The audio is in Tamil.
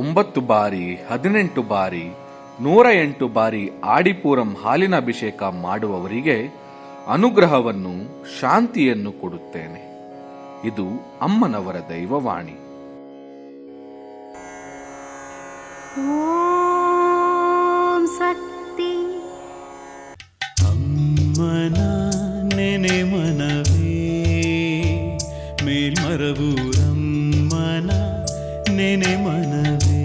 ಒಂಬತ್ತು ಬಾರಿ ಹದಿನೆಂಟು ಬಾರಿ ನೂರ ಎಂಟು ಬಾರಿ ಆಡಿಪೂರಂ ಹಾಲಿನ ಅಭಿಷೇಕ ಮಾಡುವವರಿಗೆ ಅನುಗ್ರಹವನ್ನು ಶಾಂತಿಯನ್ನು ಕೊಡುತ್ತೇನೆ ಇದು ಅಮ್ಮನವರ ದೈವವಾಣಿ ಶಕ್ತಿ ಅಮ್ಮನ ಮನವೇ ಮೇಲ್ಮರಬೂರಂ ನೆನೆ ಮನವೇ